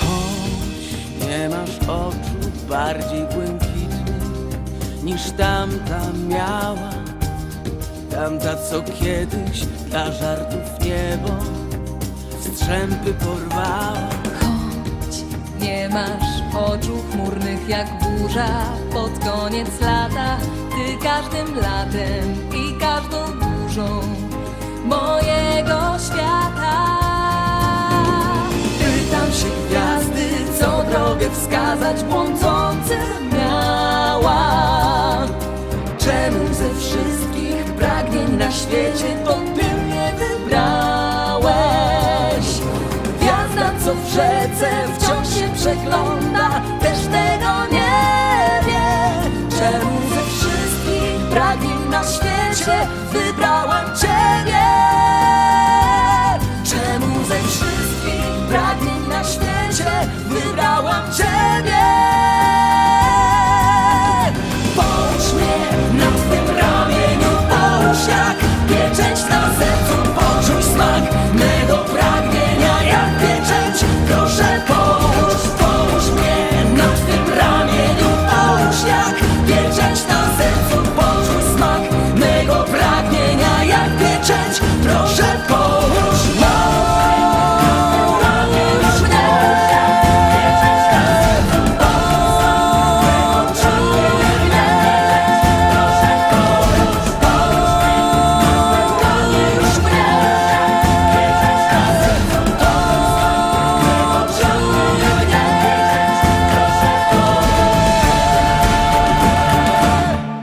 Choć nie masz oczu bardziej błękitnych niż tamta miała, tamta co kiedyś dla żartów niebo strzępy porwała. Nie masz oczu chmurnych jak burza pod koniec lata Każdym latem i każdą burzą mojego świata. Pytam się gwiazdy, co drogę wskazać błądzący miała. Czemu ze wszystkich pragnień na świecie to ty mnie wybrałeś? Gwiazda, co w rzece wciąż się przegląda, też tego nie świecie wybrałam Ciebie? Czemu ze wszystkich pragnień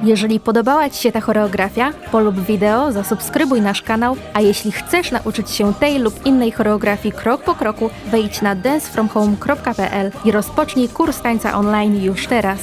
Jeżeli podobała Ci się ta choreografia, polub wideo, zasubskrybuj nasz kanał, a jeśli chcesz nauczyć się tej lub innej choreografii krok po kroku, wejdź na dancefromhome.pl i rozpocznij kurs tańca online już teraz.